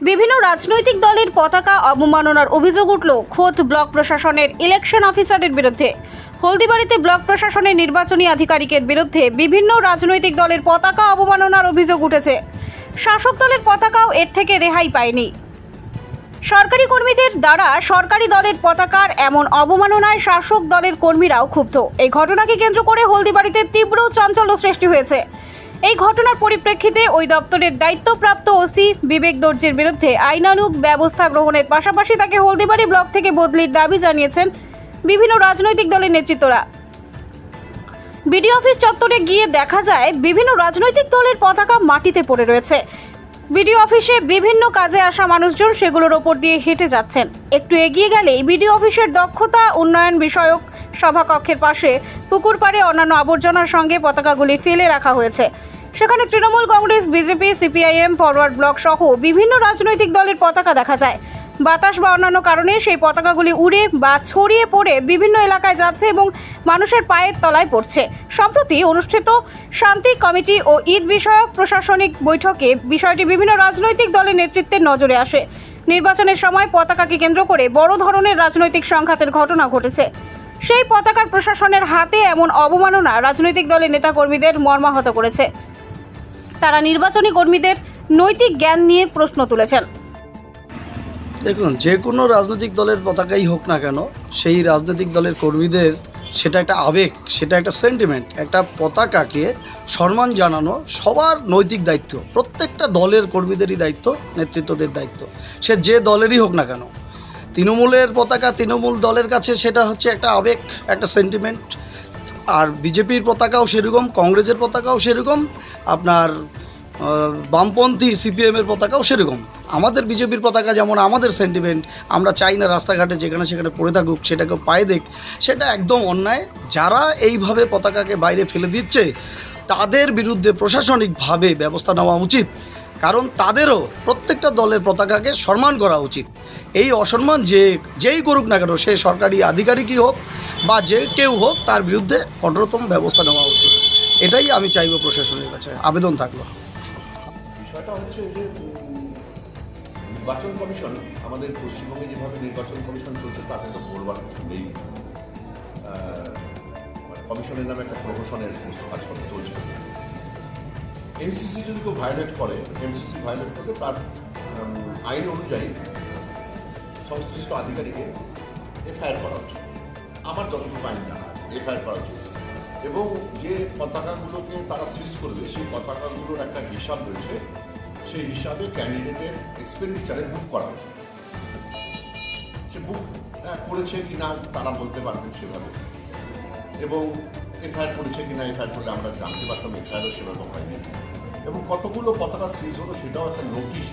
বিভিন্ন রাজনৈতিক দলের পতাকা অবমাননার অভিযোগ উঠল খোদ ব্লক প্রশাসনের ইলেকশন অফিসারের বিরুদ্ধে। হলদিবাড়িতে ব্লক প্রশাসনের নির্বাচনী আধিকারিকের বিরুদ্ধে বিভিন্ন রাজনৈতিক দলের পতাকা অবমাননার অভিযোগ উঠেছে। শাসক দলের পতাকাও এর থেকে রেহাই পায়নি। সরকারি কর্মীদের দ্বারা সরকারি দলের পতাকার এমন অবমাননায় শাসক দলের কর্মীরাও ক্ষুব্ধ। এই ঘটনাকে কেন্দ্র করে হলদিবাড়িতে তীব্র চাঞ্চল্য সৃষ্টি হয়েছে। এই ঘটনার পরিপ্রেক্ষিতে ওই দপ্তরের দায়িত্বপ্রাপ্ত ওসি বিবেক দর্জির বিরুদ্ধে আইনানুগ ব্যবস্থা গ্রহণের পাশাপাশি তাকে হলদিবাড়ি ব্লক থেকে বদলির দাবি জানিয়েছেন বিভিন্ন রাজনৈতিক দলের নেতৃত্বরা। বিডি অফিস চত্বরে গিয়ে দেখা যায়, বিভিন্ন রাজনৈতিক দলের পতাকা মাটিতে পড়ে রয়েছে। বিডিও অফিসে বিভিন্ন কাজে আসা মানুষজন সেগুলোর ওপর দিয়ে হেঁটে যাচ্ছেন। একটু এগিয়ে গেলেই বিডিও অফিসের দক্ষতা, উন্নয়ন বিষয়ক সভাকক্ষের পাশে পুকুর পাড়ে অন্যান্য আবর্জনার সঙ্গে পতাকাগুলি ফেলে রাখা হয়েছে। সেখানে Trinamool Congress, BJP, CPIM, forward block সহ বিভিন্ন রাজনৈতিক দলের পতাকা দেখা যায়। বাতাস বা অন্যান্য কারণে সেই পতাকাগুলি উড়ে বা ছড়িয়ে পড়ে বিভিন্ন এলাকায় যাচ্ছে এবং মানুষের পায়ের তলায় পড়ছে। সম্প্রতি অনুষ্ঠিত শান্তি কমিটি ও ঈদ বিষয়ক প্রশাসনিক বৈঠকে বিষয়টি বিভিন্ন রাজনৈতিক দলের নেতৃত্বের নজরে আসে। নির্বাচনের সময় পতাকাকে কেন্দ্র করে বড় ধরনের রাজনৈতিক সংঘাতের ঘটনা ঘটেছে। সেই পতাকার প্রশাসনের হাতে এমন অবমাননা রাজনৈতিক দলের নেতাকর্মীদের মর্মাহত করেছে। তারা নির্বাচনী কর্মীদের নৈতিক জ্ঞান নিয়ে প্রশ্ন তুলেছেন। দেখুন, যে কোনো রাজনৈতিক দলের পতাকাই হোক না কেন, সেই রাজনৈতিক দলের কর্মীদের সেটা একটা আবেগ, সেটা একটা সেন্টিমেন্ট একটা পতাকাকে সম্মান জানানো সবার নৈতিক দায়িত্ব। প্রত্যেকটা দলের কর্মীদেরই দায়িত্ব, নেতৃত্বদের দায়িত্ব। সে যে দলেরই হোক না কেন তৃণমূলের পতাকা, তৃণমূল দলের কাছে সেটা হচ্ছে একটা আবেগ, একটা সেন্টিমেন্ট আর বিজেপির পতাকাও সেরকম, কংগ্রেসের পতাকাও সেরকম, আপনার বামপন্থী সিপিএমের পতাকাও সেরকম। আমাদের বিজেপির পতাকা যেমন আমাদের সেন্টিমেন্ট আমরা চাই না রাস্তাঘাটে যেখানে সেখানে পড়ে থাকুক সেটাকে পায়ে দেখ সেটা একদম অন্যায়। যারা এইভাবে পতাকাকে বাইরে ফেলে দিচ্ছে, তাদের বিরুদ্ধে প্রশাসনিকভাবে ব্যবস্থা নেওয়া উচিত। কারণ তাদেরও প্রত্যেকটা দলের পতাকাকে সম্মান করা উচিত। এই অসম্মান যে, যেই করুক না কেন, সে সরকারি আধিকারিকই হোক বা যে কেউ হোক, তার বিরুদ্ধে কঠোরতম ব্যবস্থা নেওয়া উচিত। এটাই আমি চাইব প্রশাসনের কাছে। আবেদন থাকল। বিষয়টা হচ্ছে যে নির্বাচন কমিশন, আমাদের পশ্চিমবঙ্গে যেভাবে নির্বাচন কমিশন চলছে, তাতে তো বলবার কিছু নেই। মানে কমিশনের নামে একটা কাজকর্ম চলছে। এমসিসি যদি কেউ ভায়োলেট করে এমসিসি ভায়োলেট করলে তার আইন অনুযায়ী সংশ্লিষ্ট আধিকারিকে এফআইআর করা উচিত। আমার যতটুকু আইন জানা এফআইআর করা উচিত। এবং যে পতাকাগুলোকে তারা সিজ করবে, সেই পতাকাগুলোর একটা হিসাব রয়েছে, সেই হিসাবে ক্যান্ডিডেটের এক্সপেন্ডিচারে বুক করা উচিত সে বুক করেছে কি না, তারা বলতে পারবেন সেভাবে। এবং এফআইআর করেছে কি না, এফআইআর করলে আমরা জানতে পারতাম, এফআইআরও সেভাবে হয়নি। এবং কতগুলো পতাকা সিজ হলো সেটাও একটা নোটিশ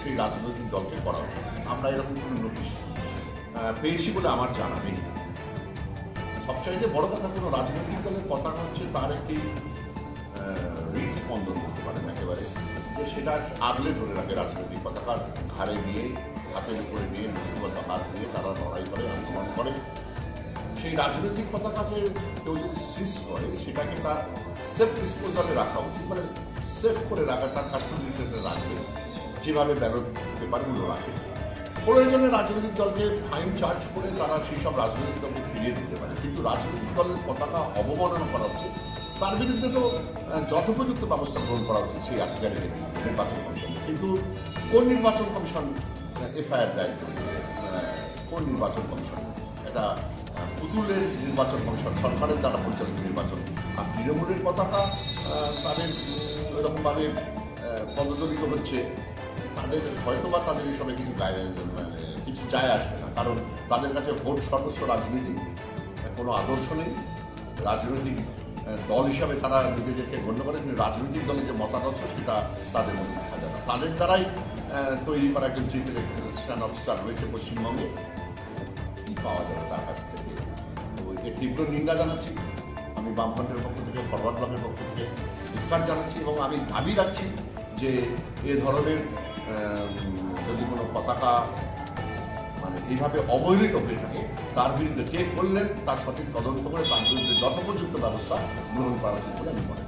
সেই রাজনৈতিক দলকে করা উচিত আমরা এরকম কোনো নোটিশ পেয়েছি বলে আমার জানা নেই। সবচাইতে বড় কথা কোনো রাজনৈতিক দলের পতাকা হচ্ছে তার একটি হৃদস্পন্দন করতে পারেন একেবারে। যে সেটা আগলে ধরে রাখে রাজনৈতিক পতাকা, ঘাড়ে দিয়ে হাতের উপরে দিয়ে মুসলমান হাত দিয়ে তারা লড়াই করে, আন্দোলন করে। সেই রাজনৈতিক পতাকাকে কেউ যদি সিজ করে, সেটাকে তার সেফ ডিসপোজালে রাখা উচিত। মানে সেফ করে রাখা তার কাস্টডিতে রাখবে যেভাবে ব্যালট পেপারগুলো রাখে। প্রয়োজনে রাজনৈতিক দলকে ফাইন চার্জ করে তারা সেই সব রাজনৈতিক দলকে ফিরিয়ে দিতে পারে। কিন্তু রাজনৈতিক দলের পতাকা অবমাননা করা উচিত। তার বিরুদ্ধে তো যথোপযুক্ত ব্যবস্থা গ্রহণ করা উচিত সেই আধিকারিকের নির্বাচন কমিশন। কিন্তু কোন নির্বাচন কমিশন এফআইআর দেয়? কোন নির্বাচন কমিশন? এটা পুতুলের নির্বাচন কমিশন সরকারের দ্বারা পরিচালিত নির্বাচন। আর তৃণমূলের পতাকা তাদের আহ, পদদলিত হচ্ছে। তাদের হয়তো বা তাদের এসবে কিছু গায়ে কিছু যায় আসবে না। কারণ তাদের কাছে ভোট সর্বস্ব রাজনীতি কোনো আদর্শ নেই। রাজনৈতিক দল হিসাবে তারা নিজেদেরকে গণ্য করে কিন্তু রাজনৈতিক দলের যে মতাদর্শ সেটা তাদের মধ্যে দেখা যায় না। তাদের দ্বারাই তৈরি করা একজন চিফ ইলেকশন অফিসার রয়েছে পশ্চিমবঙ্গে। কি পাওয়া যাবে তার কাছ থেকে? তীব্র নিন্দা জানাচ্ছি। আমি বামফ্রন্টের পক্ষ থেকে ফরওয়ার্ড ব্লকের পক্ষ থেকে ধিক্কার জানাচ্ছি এবং আমি দাবি রাখছি যে এ ধরনের যদি কোনো পতাকা মানে এইভাবে অবহেলিত হয়ে থাকে, তার বিরুদ্ধে কে করলেন, তার সঠিক তদন্ত করে তার বিরুদ্ধে যথোপযুক্ত ব্যবস্থা গ্রহণ করা উচিত বলে আমি মনে